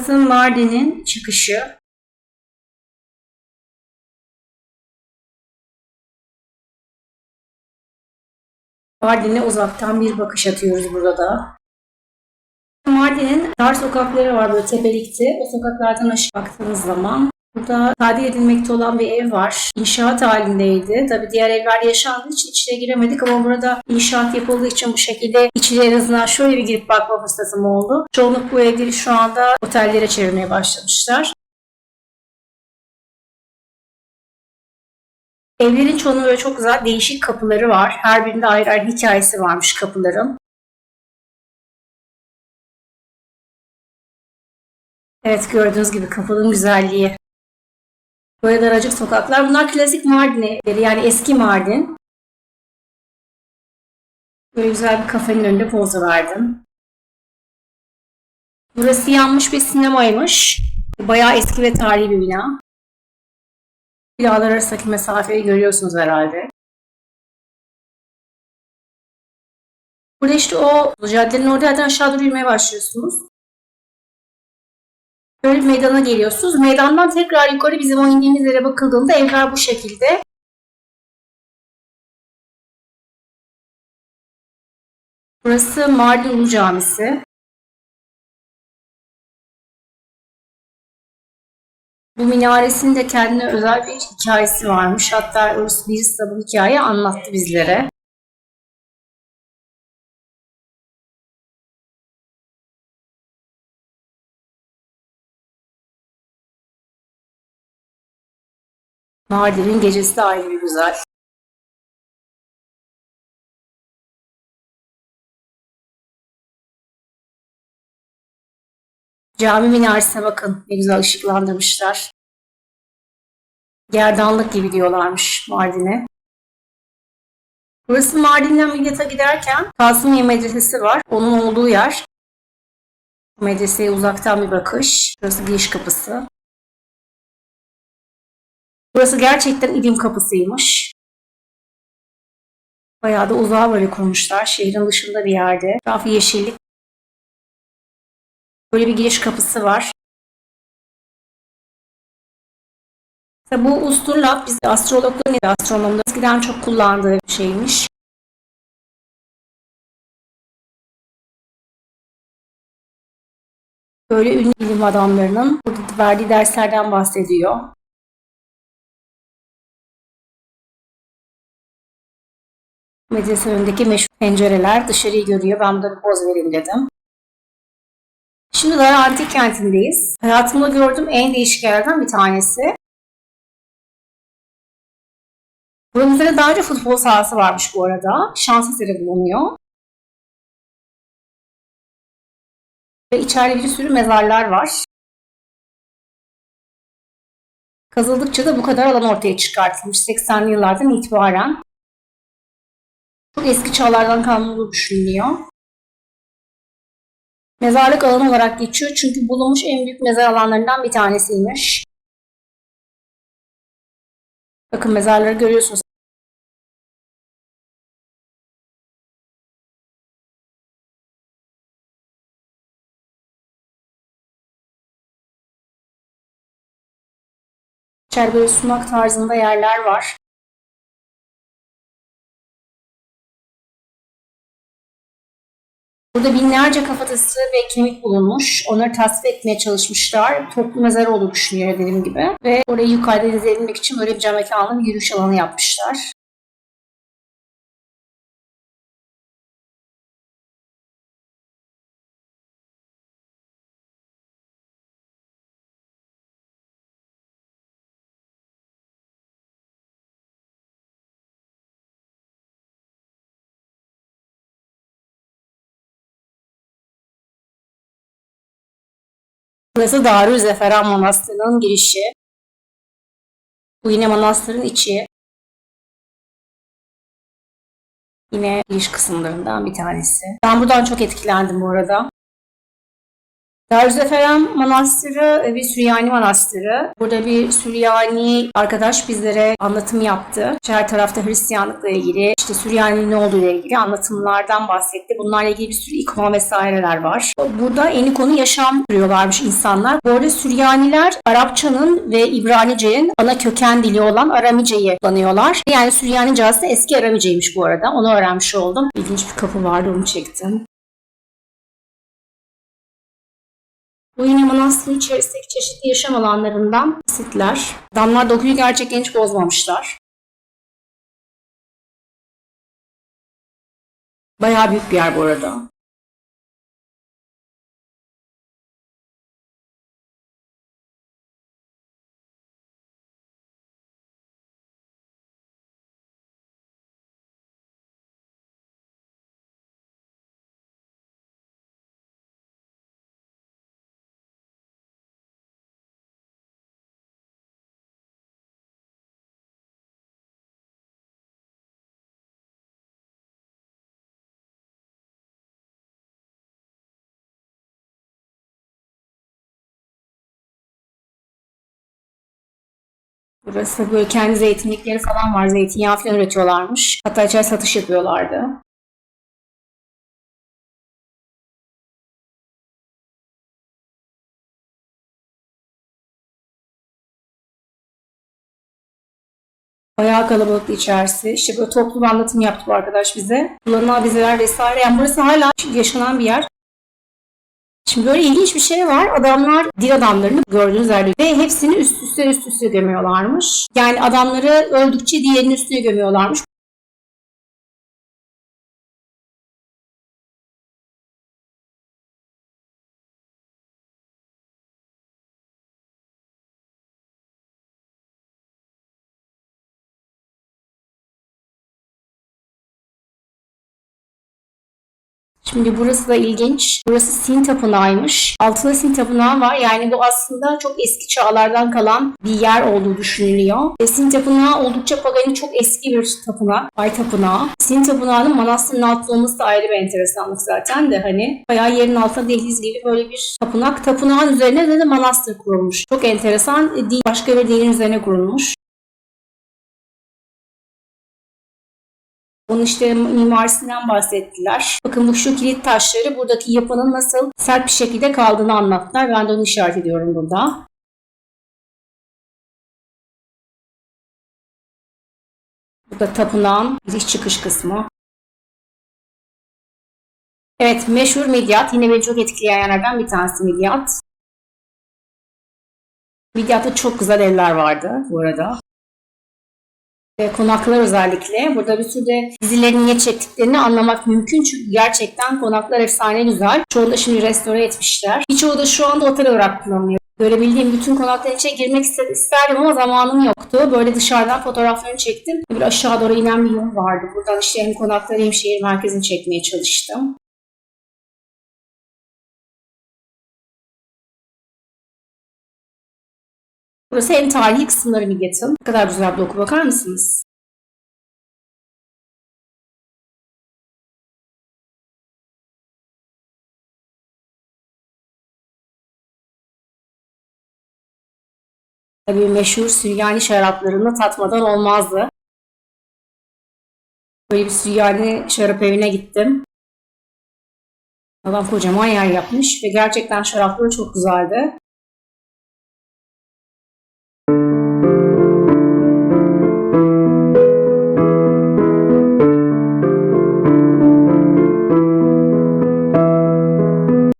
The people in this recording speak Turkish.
Burası Mardin'in çıkışı. Mardin'e uzaktan bir bakış atıyoruz burada. Mardin'in dar sokakları var böyle tepelikte. O sokaklardan aşağı baktığınız zaman burada tadil edilmekte olan bir ev var. İnşaat halindeydi. Tabi diğer evler yaşandığı için içine giremedik ama burada inşaat yapıldığı için bu şekilde içine en azından şöyle bir girip bakma fırsatım oldu. Çoğunluk bu evleri şu anda otellere çevirmeye başlamışlar. Evlerin çoğunun böyle çok güzel değişik kapıları var. Her birinde ayrı ayrı hikayesi varmış kapıların. Evet gördüğünüz gibi kapının güzelliği. Böyle daracık sokaklar. Bunlar klasik Mardin evleri yani eski Mardin. Böyle güzel bir kafenin önünde poz verdim. Burası yanmış bir sinemaymış. Bayağı eski ve tarihi bir bina. Binalar arasındaki mesafeyi görüyorsunuz herhalde. Burada işte o caddenin oradan aşağı doğru yürümeye başlıyorsunuz. Böyle bir meydana geliyorsunuz. Meydandan tekrar yukarı bizim o indiğimiz yere bakıldığında evler bu şekilde. Burası Mardin Ulu Camisi. Bu minaresinin de kendine özel bir hikayesi varmış. Hatta orası birisi de bu hikayeyi anlattı bizlere. Mardin'in gecesi de ayrı güzel. Cami minaresine bakın ne güzel ışıklandırmışlar. Gerdanlık gibi diyorlarmış Mardin'e. Burası Mardin'den Midyat'a giderken Kasımiye Medresesi var. Onun olduğu yer. Medreseye uzaktan bir bakış. Burası giriş kapısı. Burası gerçekten ilim kapısıymış. Bayağı da uzağa böyle kurmuşlar. Şehrin dışında bir yerde. Etrafı yeşillik. Böyle bir giriş kapısı var. Tabi bu usturlap biz astrologların ya da eskiden çok kullandığı bir şeymiş. Böyle ünlü ilim adamlarının verdiği derslerden bahsediyor. Medrese önündeki meşhur pencereler dışarıyı görüyor. Ben burada bir poz vereyim dedim. Şimdi Lara Antik kentindeyiz. Hayatımda gördüğüm en değişik yerlerden bir tanesi. Buramızda daha önce futbol sahası varmış bu arada. Şans eseri bulunuyor. Ve içeride bir sürü mezarlar var. Kazıldıkça da bu kadar alan ortaya çıkartılmış 80'li yıllardan itibaren. Eski çağlardan kalma olduğu düşünülüyor. Mezarlık alanı olarak geçiyor çünkü bulunmuş en büyük mezar alanlarından bir tanesiymiş. Bakın mezarları görüyorsunuz. İçeride sunak tarzında yerler var. Burada binlerce kafatası ve kemik bulunmuş. Onları tasfiye etmeye çalışmışlar. Toplu mezar olduğu düşünüyor dediğim gibi. Ve orayı yukarıdan izleyebilmek için böyle bir cam yürüyüş alanı yapmışlar. Burası Darüzeferan Manastırı'nın girişi. Bu yine manastırın içi. Yine giriş kısımlarından bir tanesi. Ben buradan çok etkilendim bu arada. Darüzeferem Manastırı bir Süryani Manastırı. Burada bir Süryani arkadaş bizlere anlatım yaptı. İşte Her tarafta Hristiyanlıkla ilgili, işte Süryani'nin ne olduğu ile ilgili anlatımlardan bahsetti. Bunlarla ilgili bir sürü ikon vesaireler var. Burada eni konu yaşam sürüyorlarmış insanlar. Bu arada Süryaniler Arapçanın ve İbranice'nin ana köken dili olan Aramice'yi kullanıyorlar. Yani Süryanice aslında eski Aramiceymiş bu arada. Onu öğrenmiş oldum. İlginç bir kapı vardı onu çektim. Bu yine manastırın içerisindeki çeşitli yaşam alanlarından basitler. Adamlar dokuyu gerçekten hiç bozmamışlar. Bayağı büyük bir yer bu arada. Burası böyle kendi zeytinlikleri falan var. Zeytinyağı falan üretiyorlarmış. Hatta çay satış yapıyorlardı. Bayağı kalabalıktı içerisi. İşte böyle toplu bir anlatım yaptı bu arkadaş bize. Kullanılan vizeler vesaire. Yani burası hala yaşanan bir yer. Şimdi böyle ilginç bir şey var. Adamlar dil adamlarını gördüğünüz yerde ve hepsini üst üste üst üste gömüyorlarmış. Yani adamları öldükçe diğerinin üstüne gömüyorlarmış. Şimdi burası da ilginç. Burası Sin Tapınağı'ymış. Altında Sin Tapınağı var. Yani bu aslında çok eski çağlardan kalan bir yer olduğu düşünülüyor. E, Sin Tapınağı oldukça paganın çok eski bir tapınak. Ay Tapınağı. Sin Tapınağı'nın manastırın altında olması da ayrı bir enteresanlık zaten de hani bayağı yerin altında dehliz gibi böyle bir tapınak. Tapınağın üzerine de, de manastır kurulmuş. Çok enteresan. E, başka bir dinin üzerine kurulmuş. Onun işte mimarisinden bahsettiler. Bakın bu şu kilit taşları buradaki yapının nasıl sert bir şekilde kaldığını anlattılar. Ben de onu işaret ediyorum burada. Bu da tapınağın giriş çıkış kısmı. Evet meşhur Midyat. Yine beni çok etkileyen yerlerden bir tanesi Midyat. Midyat'ta çok güzel evler vardı bu arada konaklar özellikle. Burada bir sürü de dizilerin niye çektiklerini anlamak mümkün. Çünkü gerçekten konaklar efsane güzel. Çoğunu da şimdi restore etmişler. Birçoğu da şu anda otel olarak kullanılıyor. Görebildiğim bütün konakların içine girmek isterdim ama zamanım yoktu. Böyle dışarıdan fotoğraflarını çektim. Bir aşağı doğru inen bir yol vardı. Buradan işte hem konakları hem şehir merkezini çekmeye çalıştım. Burası en tarihi kısımları Midyat'ın. Ne kadar güzel bir doku bakar mısınız? Tabii meşhur Süryani şaraplarını tatmadan olmazdı. Böyle bir Süryani şarap evine gittim. Adam kocaman yer yapmış ve gerçekten şarapları çok güzeldi. thank you